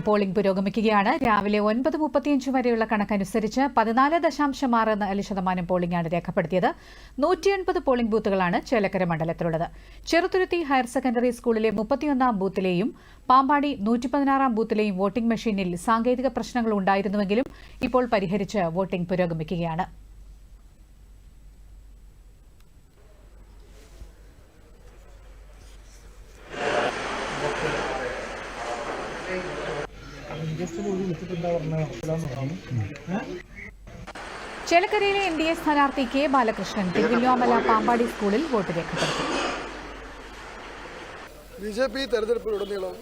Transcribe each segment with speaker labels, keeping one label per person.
Speaker 1: Polling പുരോഗമിക്കുകയാണ്. രാവിലെ ഒൻപത് മുപ്പത്തിയഞ്ച് വരെയുള്ള കണക്കനുസരിച്ച് പതിനാല് ദശാംശം ആറ് നാല് ശതമാനം പോളിംഗാണ് രേഖപ്പെടുത്തിയത്. നൂറ്റി എൺപത് പോളിംഗ് ബൂത്തുകളാണ് ചേലക്കര മണ്ഡലത്തിലുള്ളത്. ചെറുതുരുത്തി ഹയർ സെക്കൻഡറി സ്കൂളിലെ മുപ്പത്തിയൊന്നാം ബൂത്തിലെയും പാമ്പാടി നൂറ്റി പതിനാറാം ബൂത്തിലെയും വോട്ടിംഗ് മെഷീനിൽ സാങ്കേതിക പ്രശ്നങ്ങൾ ഉണ്ടായിരുന്നുവെങ്കിലും ഇപ്പോൾ പരിഹരിച്ച് വോട്ടിംഗ് പുരോഗമിക്കുകയാണ്. ചേലക്കരയിലെ എൻ ഡി എ സ്ഥാനാർത്ഥി കെ ബാലകൃഷ്ണൻ തിരുവല്ലോമല പാമ്പാടി സ്കൂളിൽ വോട്ട് രേഖപ്പെടുത്തി.
Speaker 2: ബി ജെ പി തെരഞ്ഞെടുപ്പിലുടനീളം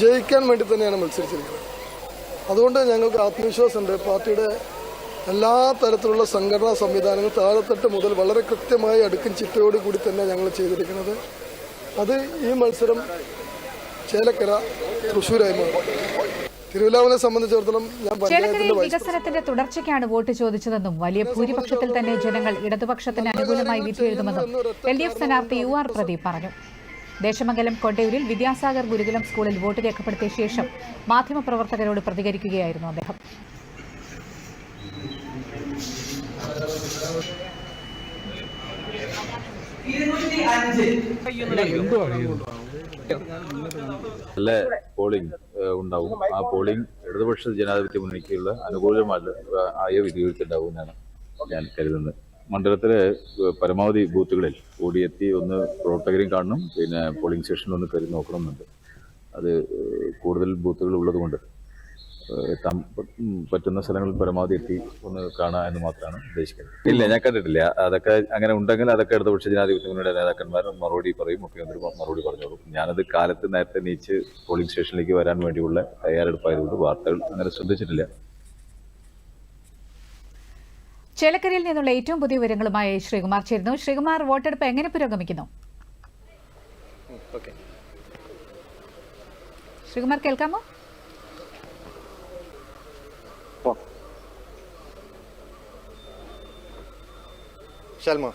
Speaker 2: ജയിക്കാൻ വേണ്ടി തന്നെയാണ് മത്സരിച്ചിരിക്കുന്നത്. അതുകൊണ്ട് ഞങ്ങൾക്ക് ആത്മവിശ്വാസമുണ്ട്. പാർട്ടിയുടെ എല്ലാ തരത്തിലുള്ള സംഘടനാ സംവിധാനങ്ങൾ താഴെത്തട്ട് മുതൽ വളരെ കൃത്യമായി അടുക്കും ചിട്ടയോട് കൂടി തന്നെ ഞങ്ങൾ ചെയ്തിരിക്കുന്നത്. അത് ഈ മത്സരം ചേലക്കര തൃശ്ശൂരായി മാറും. തിരുവല്ലാമലെ സംബന്ധിച്ചിടത്തോളം
Speaker 1: ചേലക്കരയിൽ വികസനത്തിന്റെ തുടർച്ചയ്ക്കാണ് വോട്ട് ചോദിച്ചതെന്നും വലിയ ഭൂരിപക്ഷത്തിൽ തന്നെ ജനങ്ങൾ ഇടതുപക്ഷത്തിന് അനുകൂലമായി വിധി എഴുതുമെന്നും എൽ ഡി എഫ് സ്ഥാനാർത്ഥി യു ആർ പ്രദീപ് പറഞ്ഞു. ദേശമംഗലം കൊണ്ടയൂരിൽ വിദ്യാസാഗർ ഗുരുകുലം സ്കൂളിൽ വോട്ട് രേഖപ്പെടുത്തിയ ശേഷം മാധ്യമപ്രവർത്തകരോട് പ്രതികരിക്കുകയായിരുന്നു അദ്ദേഹം.
Speaker 3: നല്ല പോളിംഗ് ഉണ്ടാവും. ആ പോളിംഗ് ഇടതുപക്ഷ ജനാധിപത്യ മുന്നണിക്കുള്ള അനുകൂലമല്ല ആയ വിധിവീഴ്ചയുണ്ടാവും എന്നാണ് ഞാൻ കരുതുന്നത്. മണ്ഡലത്തിലെ പരമാവധി ബൂത്തുകളിൽ ഓടിയെത്തി ഒന്ന് പ്രവർത്തകരെയും കാണണം പിന്നെ പോളിംഗ് സ്റ്റേഷനിൽ ഒന്ന് കയറി നോക്കണമെന്നുണ്ട്. അത് കൂടുതൽ ബൂത്തുകൾ ഉള്ളതുകൊണ്ട് എത്താൻ പറ്റുന്ന സ്ഥലങ്ങളിൽ പരമാവധി എത്തി ഒന്ന് കാണുക എന്ന് മാത്രമാണ് ഉദ്ദേശിക്കുന്നത്. ഇല്ല ഞാൻ കണ്ടിട്ടില്ല. അതൊക്കെ അങ്ങനെ ഉണ്ടെങ്കിൽ അതൊക്കെ എടുത്ത ഇടതുപക്ഷ ജനാധിപത്യ മുന്നണിയുടെ നേതാക്കന്മാർ മറുപടി പറയും മുഖ്യമന്ത്രി മറുപടി പറഞ്ഞോളൂ. ഞാനത് കാലത്ത് നേരത്തെ നീച്ച് പോളിംഗ് സ്റ്റേഷനിലേക്ക് വരാൻ വേണ്ടിയുള്ള തയ്യാറെടുപ്പായതുകൊണ്ട് വാർത്തകൾ അങ്ങനെ ശ്രദ്ധിച്ചിട്ടില്ല.
Speaker 1: ചേലക്കരയിൽ നിന്നുള്ള ഏറ്റവും പുതിയ വിവരങ്ങളുമായി ശ്രീകുമാർ ചേരുന്നു. ശ്രീകുമാർ വോട്ടെടുപ്പ് എങ്ങനെ പുരോഗമിക്കുന്നു? ശ്രീകുമാർ കേൾക്കാമോ?
Speaker 4: ഷൽമ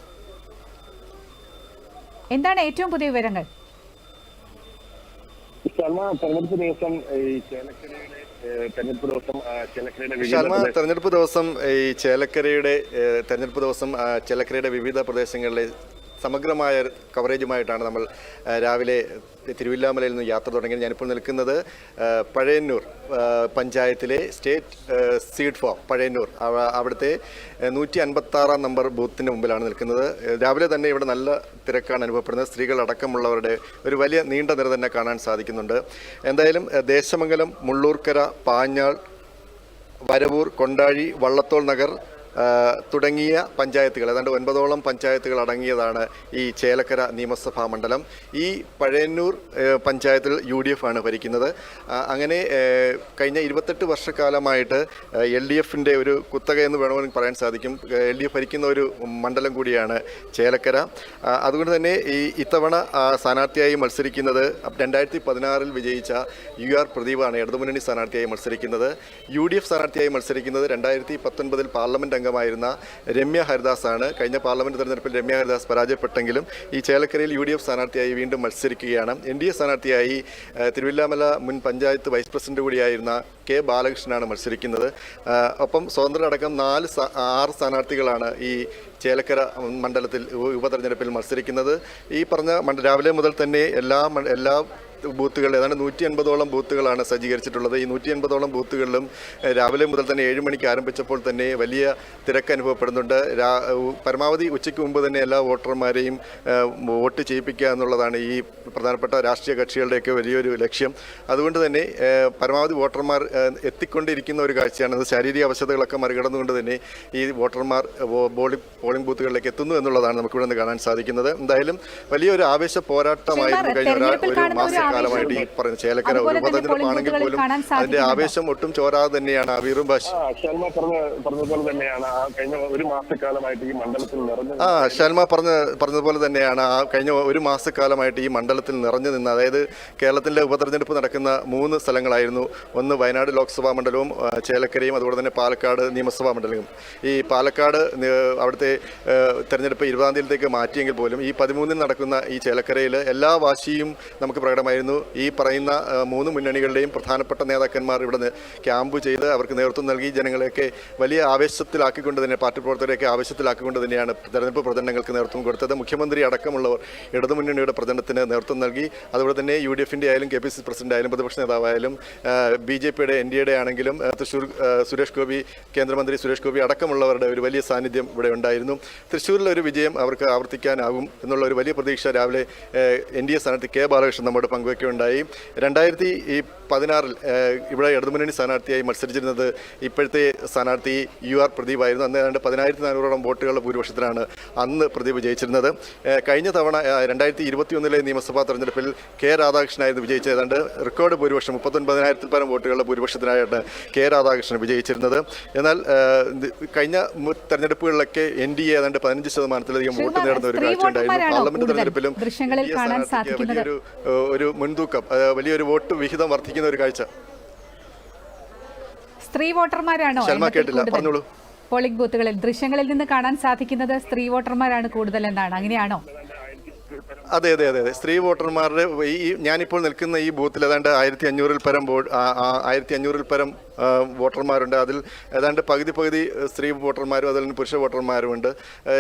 Speaker 1: എന്താണ് ഏറ്റവും പുതിയ വിവരങ്ങൾ?
Speaker 5: ശർമ്മ തെരഞ്ഞെടുപ്പ് ദിവസം ഈ ചേലക്കരയുടെ ഏഹ്, തെരഞ്ഞെടുപ്പ് ദിവസം ചേലക്കരയുടെ
Speaker 4: ഷൽമ തെരഞ്ഞെടുപ്പ് ദിവസം ഈ ചേലക്കരയുടെ തെരഞ്ഞെടുപ്പ് ദിവസം ചേലക്കരയുടെ വിവിധ പ്രദേശങ്ങളിലെ സമഗ്രമായ കവറേജുമായിട്ടാണ് നമ്മൾ രാവിലെ തിരുവില്ലാമലയിൽ നിന്ന് യാത്ര തുടങ്ങി ഞാനിപ്പോൾ നിൽക്കുന്നത് പഴയന്നൂർ പഞ്ചായത്തിലെ സ്റ്റേറ്റ് സീഡ് ഫോം പഴയന്നൂർ. അവ- അവിടുത്തെ നൂറ്റി അൻപത്താറാം നമ്പർ ബൂത്തിന് മുമ്പിലാണ് നിൽക്കുന്നത്. രാവിലെ തന്നെ ഇവിടെ നല്ല തിരക്കാണ് അനുഭവപ്പെടുന്നത്. സ്ത്രീകളടക്കമുള്ളവരുടെ ഒരു വലിയ നീണ്ട നിര തന്നെ കാണാൻ സാധിക്കുന്നുണ്ട്. എന്തായാലും ദേശമംഗലം മുള്ളൂർക്കര പാഞ്ഞാൾ വരവൂർ കൊണ്ടാഴി വള്ളത്തോൾ നഗർ തുടങ്ങിയ പഞ്ചായത്തുകൾ ഏതാണ്ട് ഒൻപതോളം പഞ്ചായത്തുകൾ അടങ്ങിയതാണ് ഈ ചേലക്കര നിയമസഭാ മണ്ഡലം. ഈ പഴയന്നൂർ പഞ്ചായത്തിൽ യു ഡി എഫ് ആണ് ഭരിക്കുന്നത്. അങ്ങനെ കഴിഞ്ഞ ഇരുപത്തെട്ട് വർഷക്കാലമായിട്ട് എൽ ഡി എഫിന്റെ ഒരു കുത്തക എന്ന് വേണമെങ്കിൽ പറയാൻ സാധിക്കും. എൽ ഡി എഫ് ഭരിക്കുന്ന ഒരു മണ്ഡലം കൂടിയാണ് ചേലക്കര. അതുകൊണ്ട് തന്നെ ഈ ഇത്തവണ സ്ഥാനാർത്ഥിയായി മത്സരിക്കുന്നത് രണ്ടായിരത്തി പതിനാറിൽ വിജയിച്ച യു ആർ പ്രദീപാണ് ഇടതുമുന്നണി സ്ഥാനാർത്ഥിയായി മത്സരിക്കുന്നത്. യു ഡി എഫ് സ്ഥാനാർത്ഥിയായി മത്സരിക്കുന്നത് രണ്ടായിരത്തി പത്തൊൻപതിൽ പാർലമെന്റ് അംഗമായിരുന്ന രമ്യ ഹരിദാസാണ്. കഴിഞ്ഞ പാർലമെന്റ് തെരഞ്ഞെടുപ്പിൽ രമ്യ ഹരിദാസ് പരാജയപ്പെട്ടെങ്കിലും ഈ ചേലക്കരയിൽ യു ഡി എഫ് സ്ഥാനാർത്ഥിയായി വീണ്ടും മത്സരിക്കുകയാണ്. എൻ ഡി എ സ്ഥാനാർത്ഥിയായി തിരുവില്ലാമല മുൻ പഞ്ചായത്ത് വൈസ് പ്രസിഡന്റ് കൂടിയായിരുന്ന കെ ബാലകൃഷ്ണനാണ് മത്സരിക്കുന്നത്. ഒപ്പം സ്വതന്ത്രടക്കം നാല് ആറ് സ്ഥാനാർത്ഥികളാണ് ഈ ചേലക്കര മണ്ഡലത്തിൽ ഉപ- ഉപതെരഞ്ഞെടുപ്പിൽ മത്സരിക്കുന്നത്. ഈ പറഞ്ഞ രാവിലെ മുതൽ തന്നെ എല്ലാ എല്ലാ ബൂത്തുകൾ ഏതാണ്ട് നൂറ്റി അൻപതോളം ബൂത്തുകളാണ് സജ്ജീകരിച്ചിട്ടുള്ളത്. ഈ നൂറ്റി അൻപതോളം ബൂത്തുകളിലും രാവിലെ മുതൽ തന്നെ ഏഴ് മണിക്ക് ആരംഭിച്ചപ്പോൾ തന്നെ വലിയ തിരക്ക് അനുഭവപ്പെടുന്നുണ്ട്. പരമാവധി ഉച്ചയ്ക്ക് മുമ്പ് തന്നെ എല്ലാ വോട്ടർമാരെയും വോട്ട് ചെയ്യിപ്പിക്കുക എന്നുള്ളതാണ് ഈ പ്രധാനപ്പെട്ട രാഷ്ട്രീയ കക്ഷികളുടെയൊക്കെ വലിയൊരു ലക്ഷ്യം. അതുകൊണ്ട് തന്നെ പരമാവധി വോട്ടർമാർ എത്തിക്കൊണ്ടിരിക്കുന്ന ഒരു കാഴ്ചയാണ്. അത് ശാരീരിക അവശതകളൊക്കെ മറികടന്നുകൊണ്ട് തന്നെ ഈ വോട്ടർമാർ ബോളി- പോളിംഗ് ബൂത്തുകളിലേക്ക് എത്തുന്നു എന്നുള്ളതാണ് നമുക്കിവിടെ നിന്ന് കാണാൻ സാധിക്കുന്നത്. എന്തായാലും വലിയൊരു ആവേശ പോരാട്ടമായിരുന്നു കഴിഞ്ഞ ഒരു
Speaker 1: തെരഞ്ഞെടുപ്പിൽ
Speaker 4: മാസക്കാലമായിട്ട് ഈ
Speaker 1: പറഞ്ഞ
Speaker 4: പറയുന്ന ചേലക്കര ഉപതെരഞ്ഞെടുപ്പാണെങ്കിൽ പോലും അതിന്റെ? ആവേശം ഒട്ടും ചോരാതെ തന്നെയാണ് അബീറും ബാഷ്.
Speaker 5: ആ, ശർമ്മ പറഞ്ഞ പറഞ്ഞതുപോലെ തന്നെയാണ്. ആ കഴിഞ്ഞ ഒരു മാസക്കാലമായിട്ട് ഈ മണ്ഡലത്തിൽ നിറഞ്ഞു
Speaker 4: ആ ഷൽമ പറഞ്ഞ പറഞ്ഞതുപോലെ തന്നെയാണ്. ആ കഴിഞ്ഞ ഒരു മാസക്കാലമായിട്ട് ഈ മണ്ഡലത്തിൽ നിറഞ്ഞു നിന്ന് അതായത് കേരളത്തിലെ ഉപതെരഞ്ഞെടുപ്പ് നടക്കുന്ന മൂന്ന് സ്ഥലങ്ങളായിരുന്നു. ഒന്ന് വയനാട് ലോക്സഭാ മണ്ഡലവും ചേലക്കരയും അതുപോലെ തന്നെ പാലക്കാട് നിയമസഭാ മണ്ഡലവും. ഈ പാലക്കാട് അവിടുത്തെ തെരഞ്ഞെടുപ്പ് ഇരുപതാം തീയതിയിലേക്ക് മാറ്റിയെങ്കിൽ പോലും ഈ പതിമൂന്നിൽ നടക്കുന്ന ഈ ചേലക്കരയിൽ എല്ലാ വാശിയും നമുക്ക് പ്രകടമായി ദിവസമായിരുന്നു ഈ പറയുന്ന മൂന്ന് മുന്നണികളുടെയും പ്രധാനപ്പെട്ട നേതാക്കന്മാർ ഇവിടെ ക്യാമ്പ് ചെയ്ത് അവർക്ക് നേതൃത്വം നൽകി ജനങ്ങളെയൊക്കെ വലിയ ആവേശത്തിലാക്കിക്കൊണ്ട് തന്നെ പാർട്ടി പ്രവർത്തകരെയൊക്കെ ആവേശത്തിലാക്കിക്കൊണ്ട് തന്നെയാണ് തെരഞ്ഞെടുപ്പ് പ്രചരണങ്ങൾക്ക് നേതൃത്വം കൊടുത്തത്. മുഖ്യമന്ത്രി അടക്കമുള്ളവർ ഇടതുമുന്നണിയുടെ പ്രചരണത്തിന് നേതൃത്വം നൽകി. അതുപോലെ തന്നെ യു ഡി എഫിന്റെ ആയാലും കെ പി സി പ്രസിഡന്റ് ആയാലും പ്രതിപക്ഷ നേതാവായാലും ബി ജെ പിയുടെ എൻ ഡി എയുടെ ആണെങ്കിലും തൃശ്ശൂർ സുരേഷ് ഗോപി കേന്ദ്രമന്ത്രി സുരേഷ് ഗോപി അടക്കമുള്ളവരുടെ ഒരു വലിയ സാന്നിധ്യം ഇവിടെ ഉണ്ടായിരുന്നു. തൃശ്ശൂരിലെ ഒരു വിജയം അവർക്ക് ആവർത്തിക്കാനാകും എന്നുള്ള ഒരു വലിയ പ്രതീക്ഷ രാവിലെ എൻ ഡി എ സ്ഥാനാർത്ഥി കെ ബാലകൃഷ്ണൻ നമ്മോട് പങ്കുവയ്ക്കുകയുണ്ടായി രണ്ടായിരത്തി ഈ പതിനാറിൽ ഇവിടെ ഇടതുമുന്നണി സ്ഥാനാർത്ഥിയായി മത്സരിച്ചിരുന്നത് ഇപ്പോഴത്തെ സ്ഥാനാർത്ഥി യു ആർ പ്രദീപായിരുന്നു അന്ന് ഏതാണ്ട് പതിനായിരത്തി നാനൂറോളം വോട്ടുകളുടെ ഭൂരിപക്ഷത്തിലാണ് അന്ന് പ്രദീപ് ജയിച്ചിരുന്നത്. കഴിഞ്ഞ തവണ രണ്ടായിരത്തി ഇരുപത്തി ഒന്നിലെ നിയമസഭാ തെരഞ്ഞെടുപ്പിൽ കെ രാധാകൃഷ്ണനായിരുന്നു വിജയിച്ചത്. ഏതാണ്ട് റെക്കോർഡ് ഭൂരിപക്ഷം മുപ്പത്തൊൻപതിനായിരത്തിൽ പരം വോട്ടുകളുടെ ഭൂരിപക്ഷത്തിനായിട്ട് കെ രാധാകൃഷ്ണൻ വിജയിച്ചിരുന്നത്. എന്നാൽ കഴിഞ്ഞ തെരഞ്ഞെടുപ്പുകളിലൊക്കെ എൻ ഡി എ ഏതാണ്ട് പതിനഞ്ച് ശതമാനത്തിലധികം വോട്ട് നേടുന്ന ഒരു കാഴ്ച ഉണ്ടായിരുന്നു പാർലമെന്റ് തെരഞ്ഞെടുപ്പിലും? ഒരു മുൻതൂക്കം വലിയൊരു വോട്ട് വിഹിതം വർദ്ധിക്കുന്ന ഒരു കാഴ്ച
Speaker 1: സ്ത്രീ വോട്ടർമാരാണോ
Speaker 4: കേട്ടില്ല? പറഞ്ഞോളൂ.
Speaker 1: പോളിംഗ് ബൂത്തുകളിൽ ദൃശ്യങ്ങളിൽ നിന്ന് കാണാൻ സാധിക്കുന്നത് സ്ത്രീ വോട്ടർമാരാണ് കൂടുതൽ എന്നാണ് അങ്ങനെയാണോ
Speaker 4: അതെ അതെ അതെ അതെ സ്ത്രീ വോട്ടർമാരുടെ ഈ ഞാനിപ്പോൾ നിൽക്കുന്ന ഈ ബൂത്തിൽ ഏതാണ്ട് ആയിരത്തി അഞ്ഞൂറിൽ പരം ആയിരത്തി അഞ്ഞൂറിൽ പരം വോട്ടർമാരുണ്ട്. അതിൽ ഏതാണ്ട് പകുതി പകുതി സ്ത്രീ വോട്ടർമാരും അതിൽ പുരുഷ വോട്ടർമാരുമുണ്ട്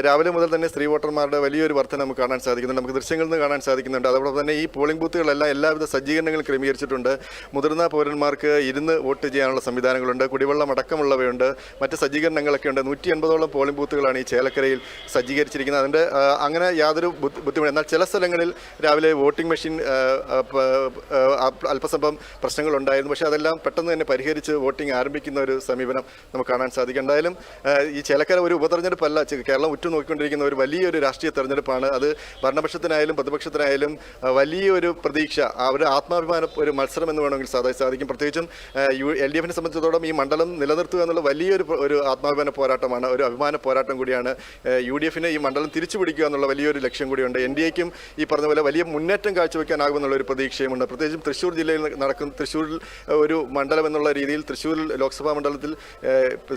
Speaker 4: രാവിലെ മുതൽ തന്നെ സ്ത്രീ വോട്ടർമാരുടെ വലിയൊരു വർധന നമുക്ക് കാണാൻ സാധിക്കുന്നുണ്ട്. നമുക്ക് ദൃശ്യങ്ങളിൽ നിന്ന് കാണാൻ സാധിക്കുന്നുണ്ട്. അതോടൊപ്പം തന്നെ ഈ പോളിംഗ് ബൂത്തുകളെല്ലാം എല്ലാവിധ സജ്ജീകരണങ്ങളും ക്രമീകരിച്ചിട്ടുണ്ട്. മുതിർന്ന പൗരന്മാർക്ക് ഇരുന്ന് വോട്ട് ചെയ്യാനുള്ള സംവിധാനങ്ങളുണ്ട്. കുടിവെള്ളം അടക്കമുള്ളവയുണ്ട്. മറ്റ് സജ്ജീകരണങ്ങളൊക്കെ ഉണ്ട്. നൂറ്റി എൺപതോളം പോളിംഗ് ബൂത്തുകളാണ് ഈ ചേലക്കരയിൽ സജ്ജീകരിച്ചിരിക്കുന്നത്. അതിന്റെ അങ്ങനെ യാതൊരു ബുദ്ധി- ബുദ്ധിമുട്ട്. എന്നാൽ ചില സ്ഥലങ്ങളിൽ രാവിലെ വോട്ടിംഗ് മെഷീൻ അല്പസ്വല്പം പ്രശ്നങ്ങളുണ്ടായിരുന്നു. പക്ഷേ അതെല്ലാം പെട്ടെന്ന് തന്നെ പരിഹരിച്ച് വോട്ടിംഗ് ആരംഭിക്കുന്ന ഒരു സമീപനം നമുക്ക് കാണാൻ സാധിക്കും. എന്തായാലും ഈ ചേലക്കര ഒരു ഉപതെരഞ്ഞെടുപ്പല്ല കേരളം ഉറ്റുനോക്കിക്കൊണ്ടിരിക്കുന്ന ഒരു വലിയൊരു രാഷ്ട്രീയ തെരഞ്ഞെടുപ്പാണ്. അത് ഭരണപക്ഷത്തിനായാലും പ്രതിപക്ഷത്തിനായാലും വലിയൊരു പ്രതീക്ഷ ഒരു ആത്മാഭിമാന ഒരു മത്സരം എന്ന് വേണമെങ്കിൽ സാധാ- സാധിക്കും. പ്രത്യേകിച്ചും യു എൽ ഡി എഫിനെ സംബന്ധിച്ചിടത്തോളം ഈ മണ്ഡലം നിലനിർത്തുക എന്നുള്ള വലിയൊരു ഒരു ആത്മാഭിമാന പോരാട്ടമാണ് ഒരു അഭിമാന പോരാട്ടം കൂടിയാണ് യു ഡി എഫിനെ ഈ മണ്ഡലം തിരിച്ചു പിടിക്കുക എന്നുള്ള വലിയൊരു ലക്ഷ്യം കൂടിയുണ്ട്. എൻ ഡി എക്കും ഈ പറഞ്ഞപോലെ വലിയ മുന്നേറ്റം കാഴ്ചവെക്കാനാകുമെന്നുള്ള ഒരു പ്രതീക്ഷയുമുണ്ട്. പ്രത്യേകിച്ചും തൃശ്ശൂർ ജില്ലയിൽ നടക്കുന്ന തൃശ്ശൂരിൽ ഒരു മണ്ഡലം എന്നുള്ള രീതിയിൽ തൃശ്ശൂർ ലോക്സഭാ മണ്ഡലത്തിൽ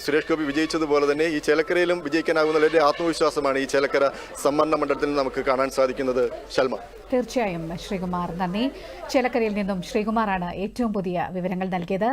Speaker 4: സുരേഷ് ഗോപി വിജയിച്ചതുപോലെ തന്നെ ഈ ചേലക്കരയിലും വിജയിക്കാനാകുന്ന ഒരു ആത്മവിശ്വാസമാണ് ഈ ചേലക്കര സംവരണ മണ്ഡലത്തിൽ നമുക്ക് കാണാൻ സാധിക്കുന്നത്. ശൽമ.
Speaker 1: തീർച്ചയായും ശ്രീകുമാർ നന്ദി. ചേലക്കരയിൽ നിന്നും ശ്രീകുമാറാണ് ഏറ്റവും പുതിയ വിവരങ്ങൾ നൽകിയത്.